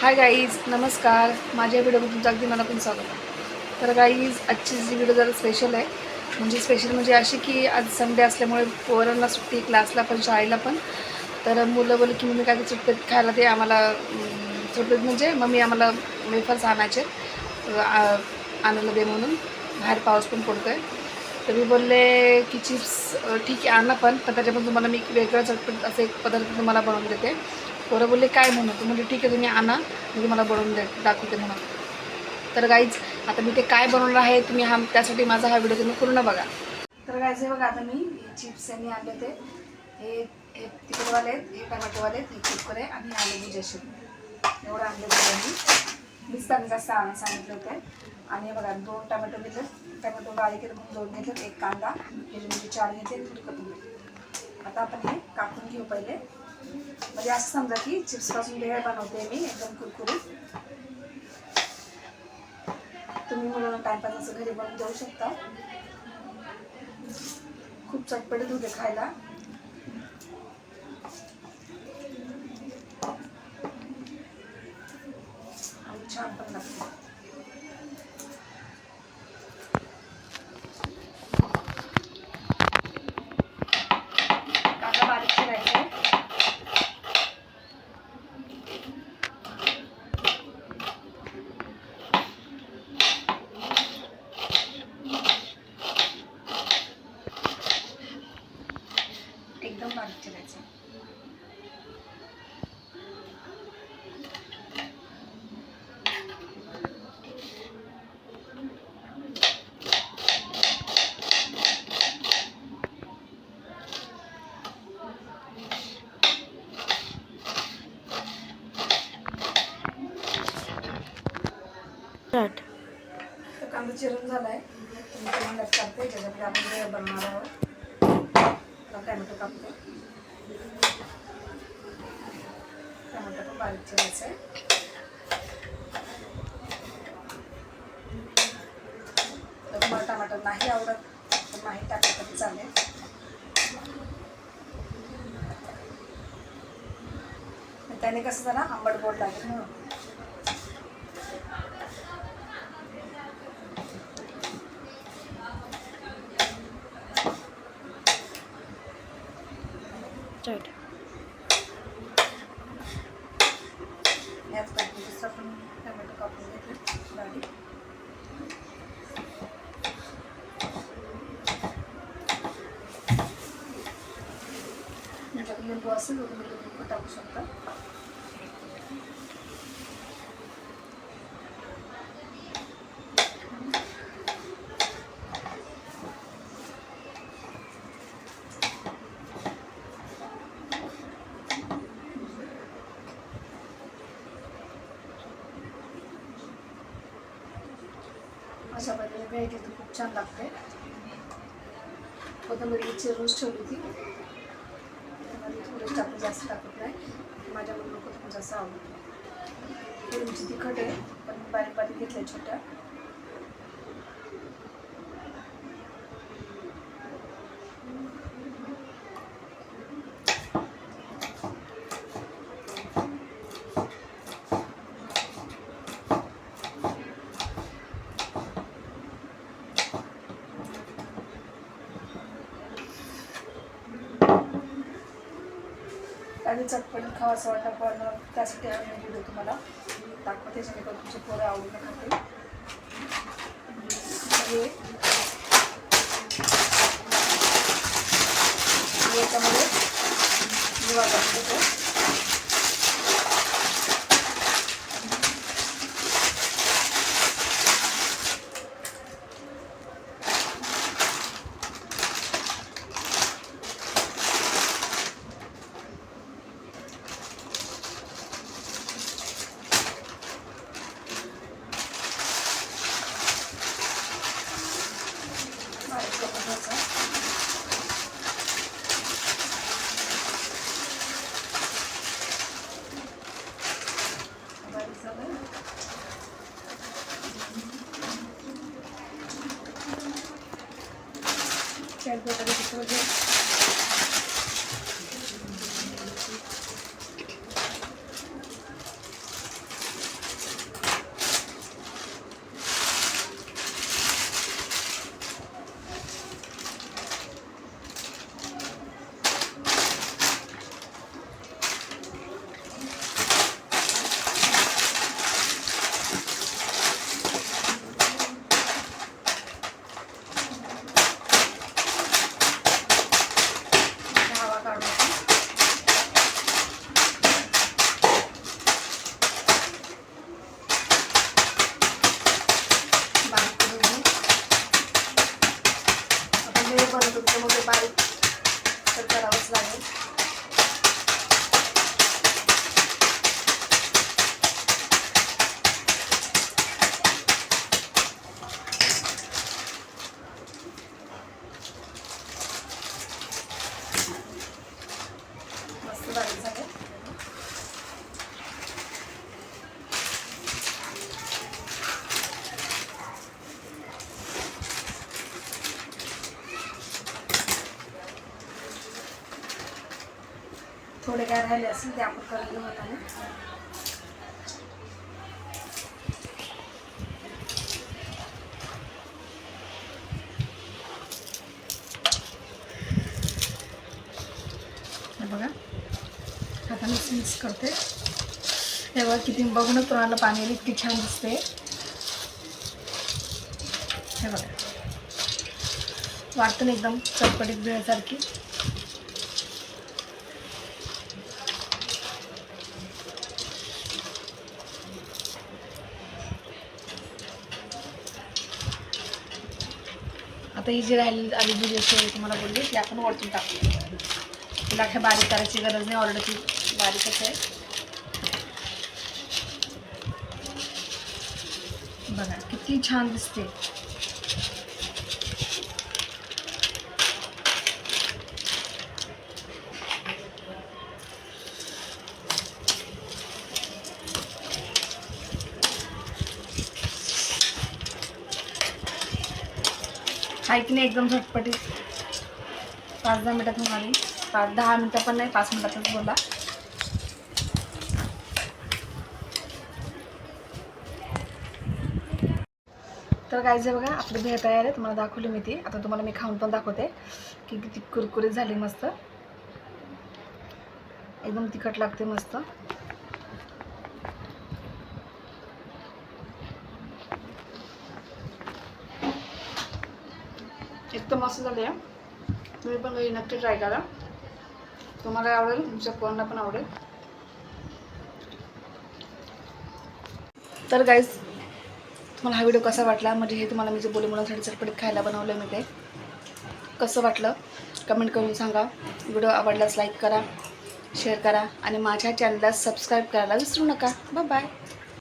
Hi guys नमस्कार. माझ्या व्हिडिओमध्ये तुमचं अगदी पण स्वागत तर गाईज आजची जी व्हिडिओ जरा स्पेशल आहे. म्हणजे स्पेशल म्हणजे अशी की आज संडे असल्यामुळे पोरांना सुट्टी क्लासला पण शाळेला पण. तर मुलं बोलली की मम्मी काय चटपट खायला ते आम्हाला अं, म्हणजे मम्मी आम्हाला वेफर्स आणायचे. आ- आणायला दे म्हणून. बाहेर पाऊस पण पडतो आहे तर मी बोलले की चिप्स ठीक आहे आणा पण. पण त्याच्यापासून तुम्हाला मी वेगळं चटपट असे एक पदार्थ तुम्हाला बनवून देते. पोरं बोलले काय म्हणू? तर म्हणजे ठीक आहे तुम्ही आणा. म्हणजे मी तुम्हाला बनवून दे दाखवते म्हणून. तर गाईज आता मी ते काय बनवणार आहे तुम्ही हा त्यासाठी माझा हा व्हिडिओ तुम्ही पूर्ण बघा. तर गाईज हे बघा आता मी चिप्स यांनी आणले ते. हे हे तिखटवाले आहेत हे टमॅटोवाले आहेत हे कुरकुरे आणि मी जेशी एवढं आणले होते मी. वीस त्यांनी जास्त आणून सांगितले होते. आणि बघा दोन टमॅटो घेतले. टमॅटो बारीक आहेत म्हणून दोन घेतले एक कांदा म्हणजे चार घेतले थोडी आता आपण हे कापून घेऊ पहिले. म्हणजे असं समजा की चिप्सपासून भेळ बनवते मी एकदम कुरकुरीत. तुम्ही मुलांना टाइमपास असं घरी बनवून देऊ शकता. खूप चटपटीत होते खायला आणि छान पण लागते कांदा बारीक चिरायचा आहे एकदम बारीक चिरायचं तर कांदा चिरून झाला आहे तुम्हाला कापते ज्याच्यामध्ये आपण वेळ बनणार आहोत आता टॅमॅटो कापते. टॅमॅटो पण बारीक चिरायचं आहे. तर तुम्हाला टमाटर नाही आवडत तर नाही टाकलं तरी चालेल. त्याने कसं झालं? आंबट गोड लागेल म्हणून राईट याच पद्धतीचं आपण टमॅटो कापून घेतले बारीक तुमच्याकडे तर खूप छान लागते. कोथंबरीची रोज ठेवली होती. त्यामध्ये थोडे टाकून जास्त टाकत नाही. माझ्या मुलं कोथंबीर जास्त आवडते. तुमची तिखट आहे पण बारीक बारीक घेतल्या छोट्या. आणि चटपट खावा असं वाटतं पण त्यासाठी आम्ही म्हणजे व्हिडिओ तुम्हाला. दाखवते जेणेकरून तुमचे पोरं आवडीनं खाते हे. याच्यामध्ये. निवा टाकतो বোঝে मस्त बारीक झाले थोडे काय राहिले असेल ते आपण करून घेऊ आता मिक्स करते. हे बघा किती बघूनच तुम्हाला पाणी इतकी छान दिसते. हे बघा. वाटतं ना एकदम चटपटीत भेळसारखी आता ही जी राहिली आली जी रेसिपी तुम्हाला बोलली ती आपण वरतून टाकू. तिला काय बारीक करायची गरज नाही ऑर्डरची ती बारीकच आहे बघा, किती छान दिसते. आहे की नाही, एकदम झटपटीत. पाच दहा मिनटात पाच, दहा मिनटं पण नाही, पाच मिनटातच बोला. तर काय जे बघा आपली भेळ तयार आहे. तुम्हाला दाखवली मी ती. आता तुम्हाला मी खाऊन पण दाखवते. की किती कुरकुरीत झाली मस्त. एकदम तिखट लागते मस्त. एकदम मस्त झाली आहे. तुम्ही पण घरी नक्की ट्राय करा. तुम्हाला आवडेल तुमच्या पोरांना पण आवडेल. तर गाईज तुम्हाला हा व्हिडिओ कसा वाटला? म्हणजे हे तुम्हाला मी जे बोले मुलांसाठी चटपटीत खायला बनवलं मी ते. कसं वाटलं? कमेंट करून सांगा. व्हिडिओ आवडल्यास लाईक करा शेअर करा आणि माझ्या चॅनलला सबस्क्राईब करायला विसरू नका. Bye bye.